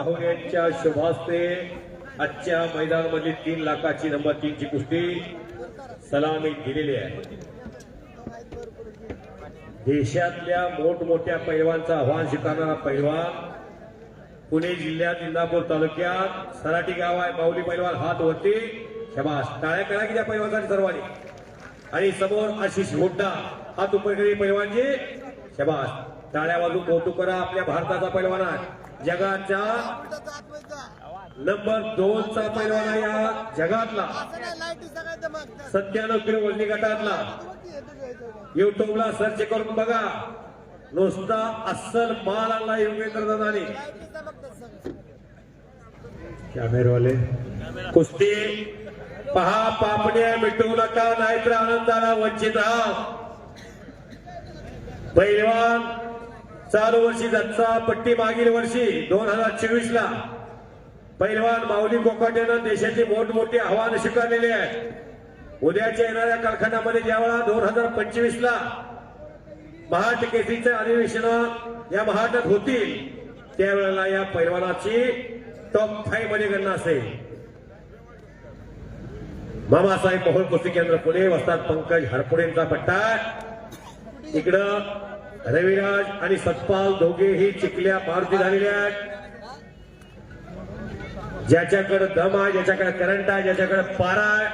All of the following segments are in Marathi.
पाहुण्यांच्या शुभास्ते. आजच्या मैदानामधली तीन लाखाची नंबर तीनची कुस्ती सलामी दिलेली आहे. देशातल्या मोठमोठ्या पैलवानचं आव्हान स्वीकारणारा पैलवान पुणे जिल्ह्यात इंदापूर तालुक्यात सराटी गाव आहे. माऊली पैलवान हात होती शबास टाळ्या करा की त्या पैलवानसाठी सर्वांनी. आणि समोर आशिष हुड्डा हात उपकरी पैलवानजी. शबास टाळ्या वाजू कौतुक करा आपल्या भारताचा पैलवान आहे. जगाच्या नंबर दोनचा पैलवान आहे या जगातला. सत्त्याण्णव किलो वजनी गटातला. युट्यूबला सर्च करून बघा. नुसता अस्सल माल आणला योगेंद्र दादानी. कॅमेरवाले. कुस्ती. पहा पापण्या मिटवू नका नाहीतर आनंदाला वंचित हा पैलवान चालू वर्षी जच्चा पट्टी मागील वर्षी दोन हजार चोवीस ला पहिलवान माऊली कोकाटेनं देशाची मोठमोठी आव्हानं स्वीकारलेली आहे उद्याच्या येणाऱ्या कारखान्यामध्ये ज्यावेळा दोन हजार पंचवीस ला महाट केसीचं अधिवेशन या महाटात होतील त्यावेळेला या पैलवानाची टॉप फाईव्हमध्ये गणना असेल. मामासाहेब मोहोळ कुस्ती केंद्र पुणे वस्तात पंकज हरपुडेंचा पट्टा. इकडं रविराज आणि सतपाल दोघेही चिखल्या मारुती झालेल्या आहेत. ज्याच्याकडे दम आहे ज्याच्याकडे करंट आहे ज्याच्याकडे पारा आहे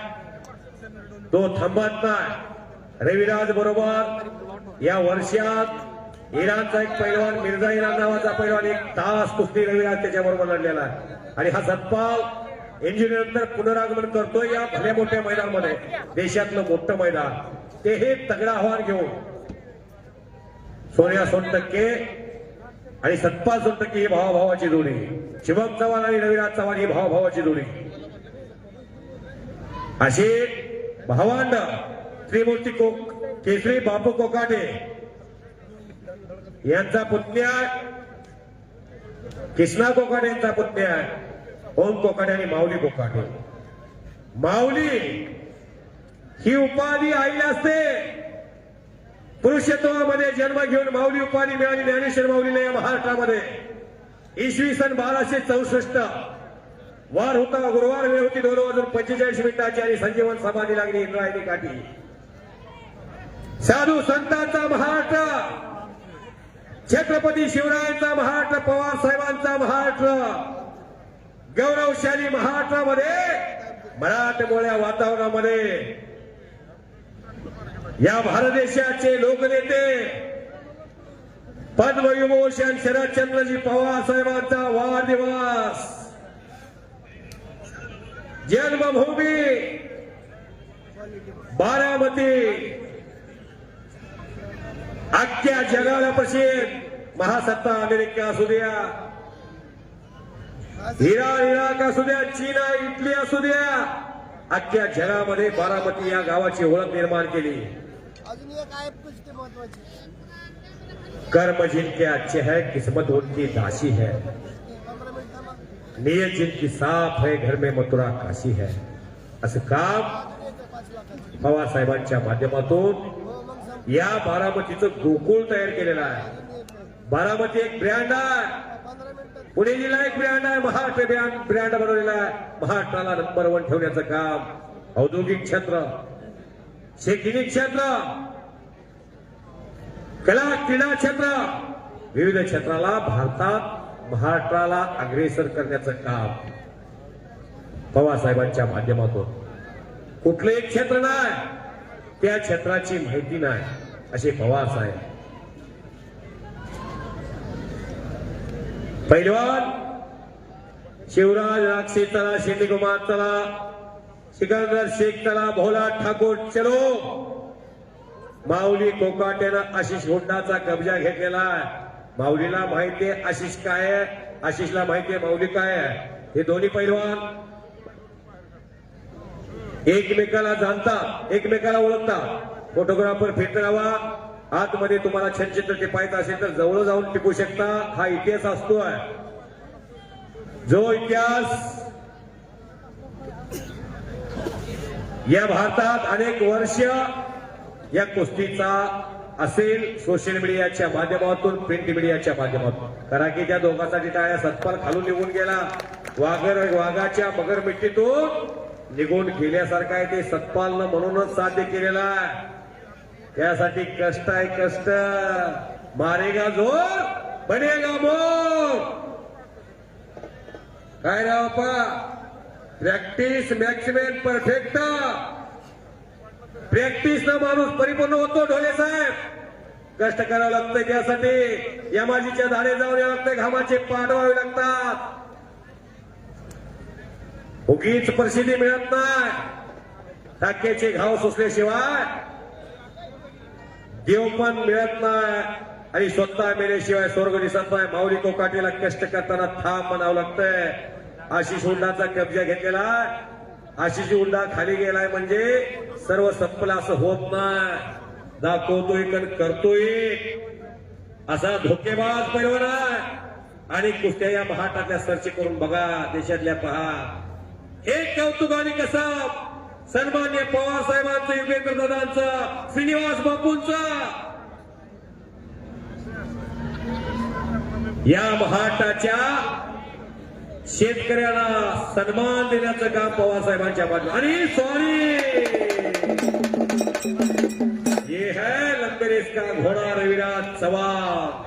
तो थांबत नाही. रविराज बरोबर या वर्षात इराणचा एक पैलवान मिर्झा इराण नावाचा पैलवान एक तास कुस्ती रविराज त्याच्याबरोबर लढलेला आहे. आणि हा सतपाल इंजिनिअर नंतर पुनरागमन करतोय या भल्या मोठ्या मैदानामध्ये देशातलं मोठं मैदान. ते हे तगडा आव्हान घेऊन. सोन्या सोन टक्के आणि सतपाल सोन टक्के ही भावाभावाची जोडी शिवम चव्हाण आणि रविराज चव्हाण ही भावाभावाची जोडी अशी भावांड त्रिमूर्ती कोक केसरी बापू कोकाटे यांचा पुतण्या कृष्णा कोकाटे यांचा पुतण्या ओम कोकाटे आणि माऊली कोकाटे. माऊली ही उपाधी आईला असते. पुरुषत्वामध्ये जन्म घेऊन माऊली उपाधी मिळाली ज्ञानेश्वर माऊलीला या महाराष्ट्रामध्ये. इसवी सन बाराशे चौसष्ट. वार होता गुरुवार वेळ होती दोन वाजून पंचेचाळीस मिनिटाची आणि संजीवन समाधी लागली इंद्रायणी काठी. साधू संतांचा महाराष्ट्र. छत्रपती शिवरायांचा महाराष्ट्र पवार साहेबांचा महाराष्ट्र. गौरवशाली महाराष्ट्रामध्ये मराठमोळ्या वातावरणामध्ये या भारत देशाचे लोकनेते पद्मविभूषण शरदचंद्रजी पवार साहेबांचा वाढदिवस. जन्मभूमी बारामती. अख्ख्या जगाला प्रसिद्ध महासत्ता अमेरिका असू द्या. इराण इराक असू द्या चीना इटली असू द्या. अख्ख्या जगामध्ये बारामती या गावाची ओळख निर्माण केली. अजून एक आहे पुष्टी महत्वाची. कर्म जिनके अच्छे है किस्मत उनकी दासी है। नियत जिनकी साफ है घर में मथुरा काशी है। असं काम अजून पवार साहेबांच्या माध्यमातून या बारामतीचं गोकुळ तयार केलेलं आहे. बारामती एक ब्रँड आहे. पुणे जिल्हा एक ब्रँड आहे. महाराष्ट्र ब्रँड ब्रँड बनवलेला आहे. महाराष्ट्राला नंबर वन ठेवण्याचं काम औद्योगिक क्षेत्र. शैक्षणिक क्षेत्र कला क्रीडा क्षेत्र विविध क्षेत्राला भारतात महाराष्ट्राला अग्रेसर करण्याचं काम पवारसाहेबांच्या माध्यमातून. कुठलं एक क्षेत्र नाही त्या क्षेत्राची माहिती नाही असे पवार साहेब. पैलवान शिवराज राक्षी चला शिंदेकुमार चला सिकंदर शेख तला भोला ठाकूर चलो. माऊली कोकाट्यानं आशिष हुंडाचा कब्जा घेतलेला आहे. माऊलीला माहितीये आशिष काय आहे? आशिषला माहितीये माऊली काय आहे? हे दोन्ही पैलवान एकमेकाला जाणतात एकमेकाला ओळखता. फोटोग्राफर फिट राहा आतमध्ये तुम्हाला छनचित्र टिपायचं असेल तर जवळ जाऊन टिपू शकता. हा इतिहास असतोय जो इतिहास या भारतात अनेक वर्ष या कुस्तीचा असेल सोशल मीडियाच्या माध्यमातून प्रिंट मीडियाच्या माध्यमातून. कारण की त्या दोघांसाठी टाळ्या सत्पाल खालून निघून गेला. वाघर वाघाच्या मगर मिट्टीतून निघून गेल्यासारखं आहे ते सत्पालनं म्हणूनच साध्य केलेला आहे. त्यासाठी कष्ट आहे कष्ट. मारेगा जोर बनेगा मोर. काय राव बाप्पा प्रॅक्टिस मॅक्सिमम परफेक्ट प्रॅक्टिस न माणूस परिपूर्ण होतो ढोले साहेब. कष्ट करावं लागतं त्यासाठी. यमाजीच्या धाडे जाऊन यावं लागतं घामाचे पाठवावे लागतात. उगीच प्रसिद्धी मिळत नाही. टाक्याचे घाव सुचल्याशिवाय देव पण मिळत नाही. आणि स्वतः मेल्याशिवाय स्वर्ग दिसत नाही. माऊली कोकाटीला कष्ट करताना थांब म्हणावं लागतंय. आशिष हुंडाचा कब्जा घेतलेला आशिष हुंडा खाली गेलाय म्हणजे सर्व संपलं असं होत नाही. दाखवतोय कण करतोय. असा धोकेबाज पैलवान आणि कुस्त्या या महाटातल्या सर्च करून बघा देशातल्या पहा. हे कौतुक आणि कसं सन्मान्य पवार साहेबांचं युगेंद्र दादांचं श्रीनिवास बापूंच. या महाटाच्या शेतकऱ्याला सन्मान देण्याचं काम पवार साहेबांच्या बाजू आणि सॉरी ये है लंबेरेस का घोडा रविराज चव्हाण.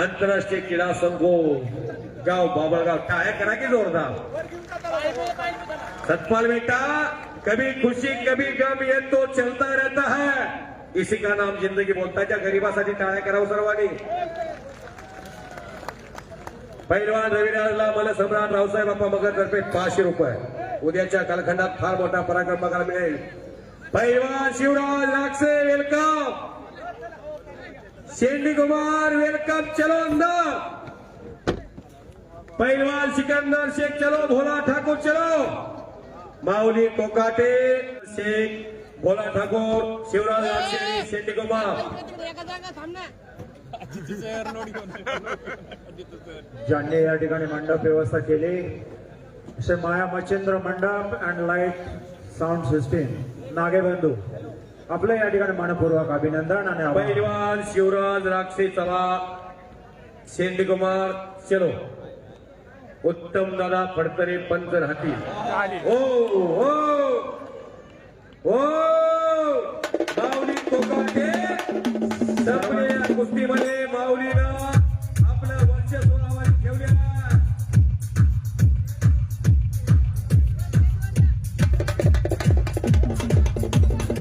आंतरराष्ट्रीय क्रीडा संघो. गाव बाबळगाव. काय करा की जोरदार? सतपाल बेटा कभी खुशी कभी गम ये तो चलता रहता है. इसी का नाम जिंदगी बोलताच्या गरीबासाठी टाळ्या करावं सर्वांनी. पैलवान रविराजला मला सम्राट रावसाहेब बाप्पा मगर तर्फे पाचशे रुपये. उद्याच्या कालखंडात फार मोठा पराक्रम बघायला मिळेल. पैलवान शिवराज लागसे वेलकम शेंडी कुमार वेलकम चलो अंदर. पैलवान सिकंदर शेख चलो भोला ठाकूर चलो. माऊली कोकाटे शेख भोला ठाकूर शिवराज लागसे शेंडी कुमार. ज्यांनी या ठिकाणी मंडप व्यवस्था केली श्री माया मच्छिंद्र मंडप and light sound system Nagebandhu आपलं या ठिकाणी मनपूर्वक अभिनंदन आणि. पैलवान शिवराज राक्षे चला शेंडी कुमार चलो. उत्तम दादा फडतरे पंच राहतील ओ ओ ओ